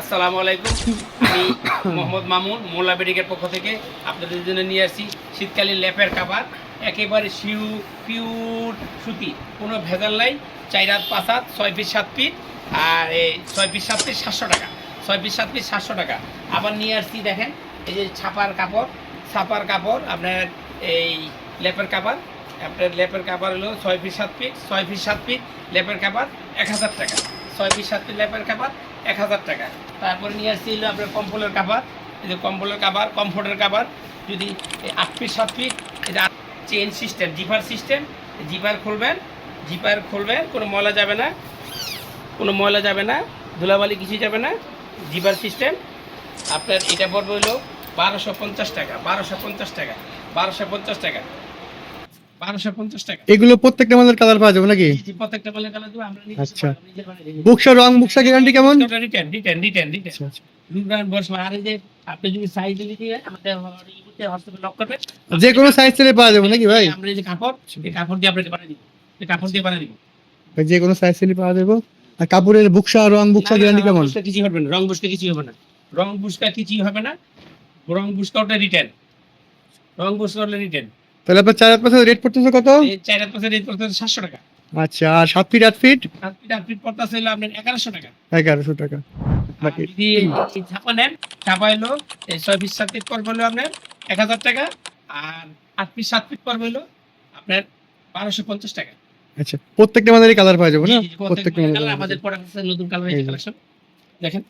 আসসালামু আলাইকুম। আমি মোহাম্মদ মামুন, মোল্লা বেডিকের পক্ষ থেকে আপনাদের জন্য নিয়ে আসছি শীতকালীন ল্যাপের কাবার একেবারে শিউ, পিউর সুতি, কোনো ভেজাল নাই, চার হাত, পাঁচ হাত, ছয় পিস সাত পিস আর এই ছয় পিস সাত পিস সাতশো টাকা। ছয় পিস সাত পিস সাতশো টাকা। আবার নিয়ে আসছি, দেখেন, এই যে ছাপার কাপড় ছাপার কাপড়, আপনার এই ল্যাপের কাপড় আপনার ল্যাপের কাপড় হলো ছয় পিস সাত পিস ছয় পিস সাত পিস ল্যাপের কাপড় এক হাজার টাকা। ছয় পিস, সাত পিস কাপড় এক হাজার টাকা। তারপরে নিয়ে আসছি হলো আপনার কম্বলের কাভার এই যে কম্বলের কাভার কমফোর্টের কাভার যদি আট পিস, সাত পিস এটা chain system, zipper system zipper খুলবেন জিপার খুলবেন, কোনো ময়লা যাবে না, কোনো ময়লা যাবে না, ধুলাবালি কিছু যাবে না, জিপার সিস্টেম। আপনার এটা পড়বে হলো বারোশো পঞ্চাশ টাকা, বারোশো পঞ্চাশ টাকা, বারোশো পঞ্চাশ টাকা। বারোশো পঞ্চাশ টাকা। এগুলো প্রত্যেকটা আমাদের কালার পাওয়া যাবে নাকি? প্রত্যেকটা মালের কালার দেবো আমরা আচ্ছা। বুকসা রং বুকসা গ্যারান্টি কেমন? রিটার্ন রিটার্ন রিটার্ন রিটার্ন আপনি যদি সাইজ দিলে আমাদের লক করবেন যে কোনো সাইজ থেকে পাওয়া যাবে নাকি ভাই? আমরা যে কাপড় এই কাপড় দিয়ে আপনাকে বানিয়ে দিব। কাপড় দিয়ে বানিয়ে দিব। যে কোনো সাইজ থেকে পাওয়া যাবে। আর কাপড়ের বুকসা রং বুকসা গ্যারান্টি কেমন? কিছু হবে না রং বুসকা কিছু হবে না। রং বুসকা কিছু হবে না। রং বুসকা ওটা রিটার্ন রং বুসকা ওটা রিটার্ন তাহলে আপনার চার পাঁচ রেট পড়তেছে কত? চার হাত পাশে রেট করতে সাতশো টাকা। আচ্ছা আর সাত ফিট আট ফিট সাত ফিট আট ফিট পড়তে হলো আপনার এগারোশো টাকা। এগারোশো টাকা। বাকি যদি ছাপা নেন ছাপা এই ছয় পিস সাত পিস পড়বে হলো আপনার এক হাজার টাকা আর আট পিস সাত পিস পড়বে হলো আপনার বারোশো পঞ্চাশ টাকা। আচ্ছা প্রত্যেকটা আমাদের কালার পাওয়া যাবে না? প্রত্যেকটা আমাদের প্রোডাক্ট নতুন কালার। কালেকশন দেখেন।